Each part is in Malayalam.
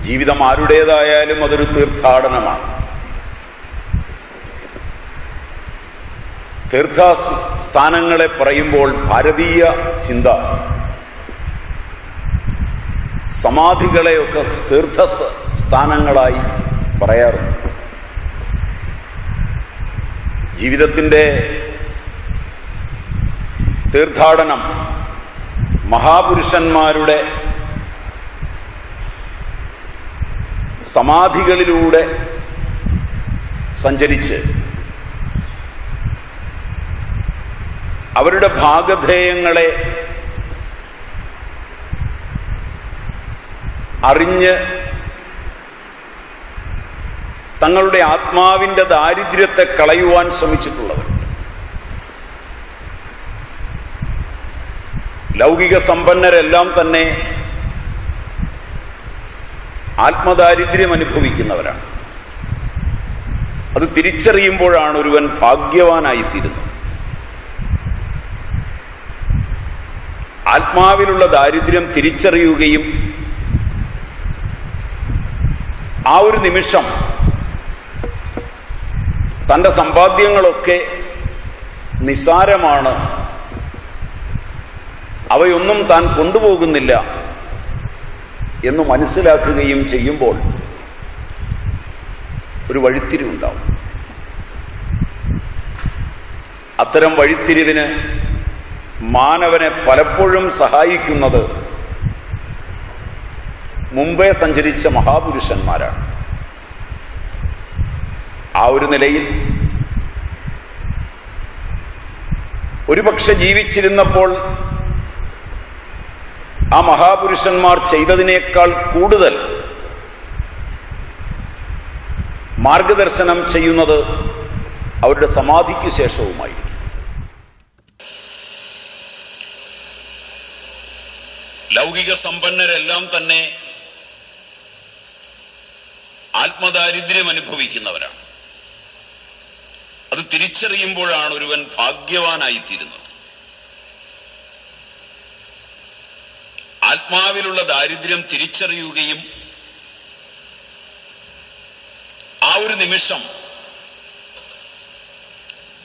ജീവിതം ആരുടേതായാലും അതൊരു തീർത്ഥാടനമാണ്. തീർത്ഥ സ്ഥാനങ്ങളെ പറയുമ്പോൾ ഭാരതീയ ചിന്ത സമാധികളെയൊക്കെ തീർത്ഥ സ്ഥാനങ്ങളായി പറയാറുണ്ട്. ജീവിതത്തിന്റെ തീർത്ഥാടനം മഹാപുരുഷന്മാരുടെ സമാധികളിലൂടെ സഞ്ചരിച്ച് അവരുടെ ഭാഗധേയങ്ങളെ അറിഞ്ഞ് തങ്ങളുടെ ആത്മാവിന്റെ ദാരിദ്ര്യത്തെ കളയുവാൻ ശ്രമിച്ചിട്ടുള്ളവർ. ലൗകിക സമ്പന്നരെല്ലാം തന്നെ ആത്മദാരിദ്ര്യം അനുഭവിക്കുന്നവരാണ് അത് തിരിച്ചറിയുമ്പോഴാണ് ഒരുവൻ ഭാഗ്യവാനായിത്തീരുന്നത്. ആത്മാവിലുള്ള ദാരിദ്ര്യം തിരിച്ചറിയുകയും ആ ഒരു നിമിഷം തന്റെ സമ്പാദ്യങ്ങളൊക്കെ നിസാരമാണ്. അവയൊന്നും താൻ കൊണ്ടുപോകുന്നില്ല. എന്ന് മനസ്സിലാക്കുകയും ചെയ്യുമ്പോൾ ഒരു വഴിത്തിരിവുണ്ടാവും അത്തരം വഴിത്തിരിവിന് മാനവനെ പലപ്പോഴും സഹായിക്കുന്നത് മുമ്പേ സഞ്ചരിച്ച മഹാപുരുഷന്മാരാണ്. ആ ഒരു നിലയിൽ ഒരുപക്ഷെ ജീവിച്ചിരുന്നപ്പോൾ ആ മഹാപുരുഷന്മാർ ചെയ്തതിനേക്കാൾ കൂടുതൽ മാർഗദർശനം ചെയ്യുന്നത് അവരുടെ സമാധിക്ക് ശേഷവുമായിരിക്കും. ലൗകിക സമ്പന്നരെല്ലാം തന്നെ ആത്മദാരിദ്ര്യം അനുഭവിക്കുന്നവരാണ്. അത് തിരിച്ചറിയുമ്പോഴാണ് ഒരുവൻ ഭാഗ്യവാനായിത്തീരുന്നത്. ആത്മാവിലുള്ള ദാരിദ്ര്യം തിരിച്ചറിയുകയും ആ ഒരു നിമിഷം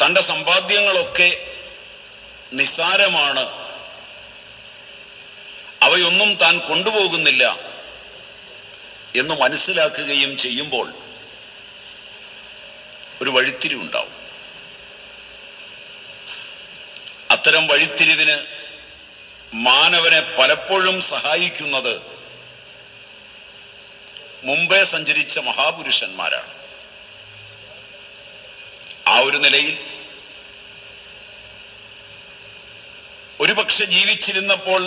തന്റെ സമ്പാദ്യങ്ങളൊക്കെ നിസ്സാരമാണ്. അവയൊന്നും താൻ കൊണ്ടുപോകുന്നില്ല എന്ന് മനസ്സിലാക്കുകയും ചെയ്യുമ്പോൾ ഒരു വഴിത്തിരിവുണ്ടാവും. അത്തരം വഴിത്തിരിവിന് മാനവനെ പലപ്പോഴും സഹായിക്കുന്നത് മുമ്പേ സഞ്ചരിച്ച മഹാപുരുഷന്മാരാണ്. ആ ഒരു നിലയിൽ ഒരുപക്ഷെ ജീവിച്ചിരുന്നപ്പോൾ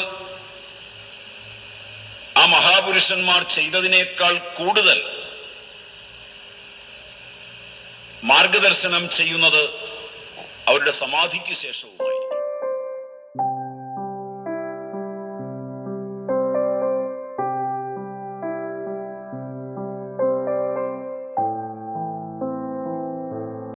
ആ മഹാപുരുഷന്മാർ ചെയ്തതിനേക്കാൾ കൂടുതൽ മാർഗദർശനം ചെയ്യുന്നത് അവരുടെ സമാധിക്ക് ശേഷവുമായി